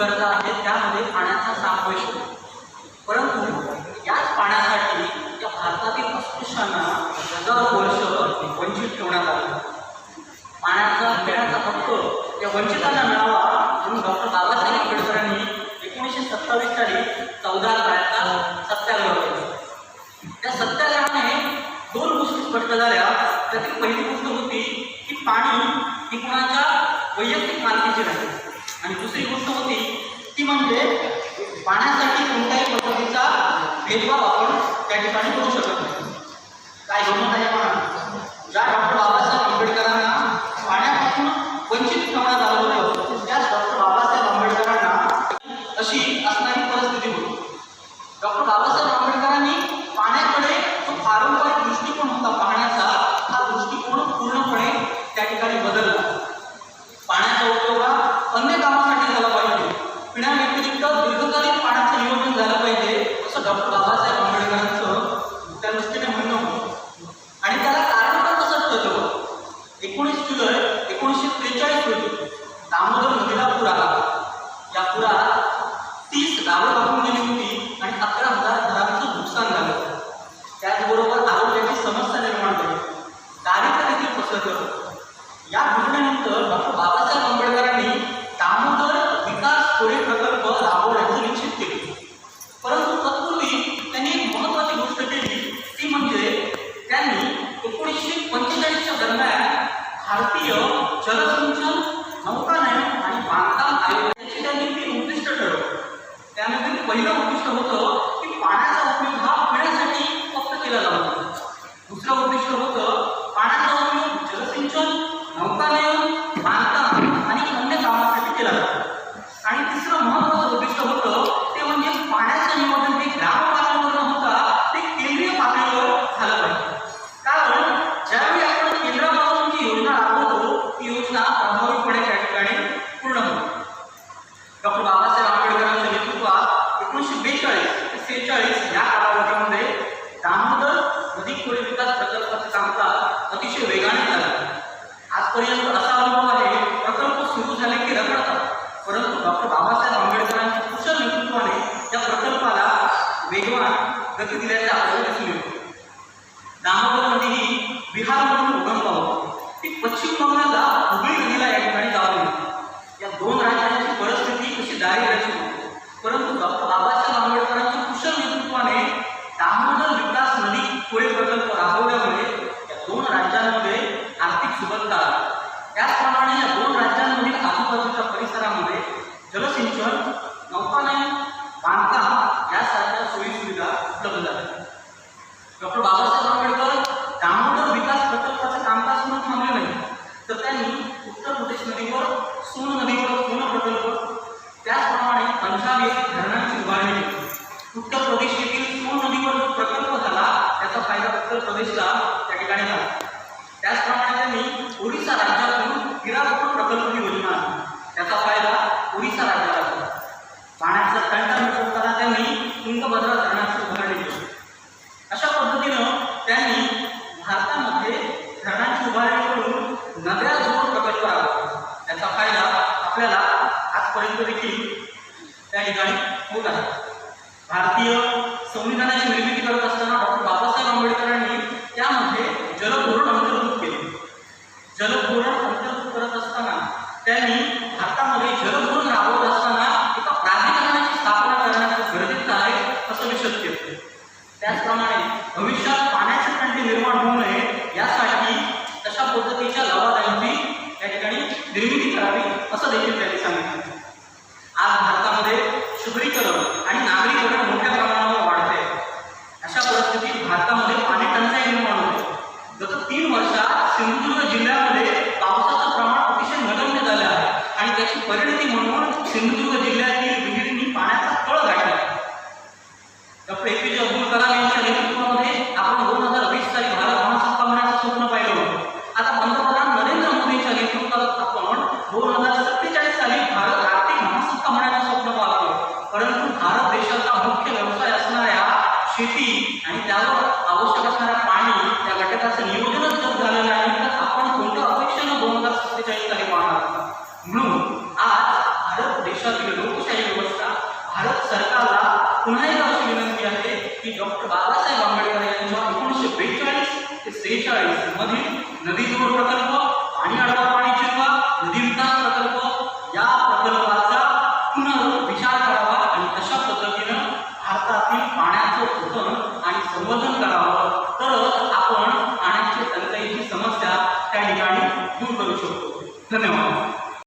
गरजा आहेत त्यामध्ये पाण्याचा समावेश होतो. परंतु याच पाण्यासाठी या भारतातील अस्पृश्यांना हजारो वर्ष वंचित ठेवण्यात आलं. पाण्याचा पिण्याचा हक्क या वंचितांना मिळावा म्हणून डॉक्टर बाबासाहेब आंबेडकरांनी एकोणीसशे सत्तावीस साली चौदा काळाचा सत्याग्रह केला. त्या सत्याग्रहाने दोन गोष्टी स्पष्ट झाल्या. त्यातील पहिली गोष्ट होती की पाणी ही कुणाच्या वैयक्तिक मालकीची नाही. आणि दुसरी गोष्ट होती ती म्हणजे पाण्यासाठी कोणत्याही पद्धतीचा भेदभाव आपण त्या ठिकाणी करू शकत नाही काय गमत आहे म्हणा ज्या डॉक्टर बाबासाहेब आंबेडकरांना पाण्यापासून वंचित ठेवण्यात आलं होतं त्याच डॉक्टर बाबासाहेब आंबेडकरांना अशी असणारी परिस्थिती होती डॉक्टर बाबासाहेब आंबेडकरांनी पाण्याकडे जो पारंपरिक दृष्टिकोन होता पाहण्याचा हा दृष्टिकोन पूर्णपणे त्या ठिकाणी बदलला पाण्याचा उपयोग हा अन्य कामासाठी झाला पाहिजे पिण्याव्यतिरिक्त दीर्घकालीन पाण्याचं नियोजन झालं पाहिजे असं डॉक्टर बाबासाहेब आंबेडकरांचं त्या दृष्टीने म्हणणं होतं आणि त्याला कारण पण तसंच होतं एकोणीस एकोणीसशे त्रेचाळीस रोजी दामोदर नदीला पूर आला. या पुरात तीस गावं वाहून गेली होती आणि अकरा हजार घरांचं नुकसान झालं त्याचबरोबर आरोग्याची समस्या निर्माण झाली दारिद्र्य देखील पसरलं या घटनेनंतर डॉक्टर बाबासाहेब आंबेडकरांनी दामोदर विकास कोळी प्रकल्प राबवण्याचं निश्चित केले परंतु तत्पूर्वी त्यांनी एक महत्वाची गोष्ट केली ती म्हणजे त्यांनी एकोणीसशे पंचेचाळीसच्या दरम्यान भारतीय जलसिंचन नाही आणि बांधकाम आयोग याची त्यांनी तीन उद्दिष्ट ठरवली त्यामध्ये पहिलं उद्दिष्ट होतं की पाण्याचा उपयोग हा पिण्यासाठी फक्त केला जातो दुसरं उद्दिष्ट होतं कामकाज अतिशय वेगाने झाला. आजपर्यंत असा अनुभव आहे प्रकल्प सुरू झाले की रखडतात. परंतु डॉक्टर बाबासाहेब आंबेडकरांच्या कुशल नेतृत्वाने या प्रकल्पाला वेगवान गती दिल्याचे आपल्याला दिसून येतो. दामोदर नदी ही बिहारमधून उगम पावते ती पश्चिम बंगालला दोन राज्यांमध्ये आर्थिक सुबत्ता त्याचप्रमाणे या दोन राज्यांमधील आजूबाजूच्या परिसरामध्ये जलसिंचन नौकानयन बांधकाम यासारख्या सोयीसुविधा उपलब्ध झाल्या डॉक्टर बाबासाहेब आंबेडकर दामोदर विकास प्रकल्पाचं कामकाज म्हणून थांबले नाही. तर त्यांनी उत्तर प्रदेश नदीवर सोन नदीवर सोन प्रकल्प त्याचप्रमाणे पंजाब येथील धरणांची उभारणी उत्तर प्रदेश येथील सोन नदीवर जो प्रकल्प झाला त्याचा फायदा उत्तर प्रदेशला ठिकाणी झाला त्याचप्रमाणे त्यांनी ओडिसा राज्यातून हिरापूर प्रकल्प योजना त्याचा फायदा ओडिसा राज्याला झाला. पाण्याचा टंटा करताना त्यांनी तुंगभद्रा धरणाची उभारणी केली. अशा पद्धतीनं त्यांनी भारतामध्ये धरणाची उभारणी करून नद्या जोड प्रकल्प राबवला. त्याचा फायदा आपल्याला आजपर्यंत देखील त्या ठिकाणी होत आहे. भारतीय संविधानाची निर्मिती करत असताना डॉक्टर बाबासाहेब आंबेडकरांनी जलपूरण अंतर्भूत करत असताना त्यांनी भारतामध्ये जलपूरण राबवत असताना एका प्राधिकरणाची स्थापना करण्याचं गरजेचं आहे असं मी केलं त्याचप्रमाणे भविष्यात पाण्याची टंटी निर्माण होऊ नये यासाठी तशा पद्धतीच्या लवादांची या ठिकाणी निर्मिती करावी असं देखील त्यांनी सांगितलं. आज भारतामध्ये शहरीकरण आणि नागरीकरण मोठ्या प्रमाणावर वाढते अशा परिस्थितीत भारतामध्ये पाणी टंचाई निर्माण होते गत तीन वर्षात सिंधुदुर्ग जिल्ह्यामध्ये पावसाचं प्रमाण अतिशय नगण्य झालं आहे आणि त्याची परिणती म्हणून सिंधुदुर्ग जिल्ह्यातील विहिरींनी पाण्याचा कळ गाठला. डॉक्टर ए पी जे अब्दुल कलाम यांच्या नेतृत्वामध्ये आपण दोन हजार वीस साली भारत महासत्ता होण्याचं स्वप्न पाहिलं. होतं आता पंतप्रधान नरेंद्र मोदींच्या नेतृत्वात आपण दोन हजार सत्तेचाळीस साली भारत आर्थिक महासत्ता होण्याचं स्वप्न पाहतो. परंतु भारत देशाचा मुख्य व्यवसाय असणाऱ्या शेती आणि त्यावर आवश्यक असणाऱ्या पाणी या घटकाचं नियोजनच जर आहे. तर आपण कोणत्या अपेक्षेनं दोन हजार सत्तेचाळीस साली भारत देशातील लोकशाही भारत सरकारला पुन्हा एकदा अशी विनंती आहे की डॉक्टर बाबासाहेब आंबेडकर यांच्या एकोणीसशे बेचाळीस ते सेहेचाळीस मधील नदी जोड प्रकल्प पाणी अडवा पाणी जिरवा नदी विकास प्रकल्प या प्रकल्पाचा पुनर्विचार करावा आणि तशा पद्धतीनं भारतातील पाण्याचं जतन आणि संवर्धन करावं. तरच आपण पाण्याची टंचाईची समस्या त्या ठिकाणी दूर करू शकतो. धन्यवाद.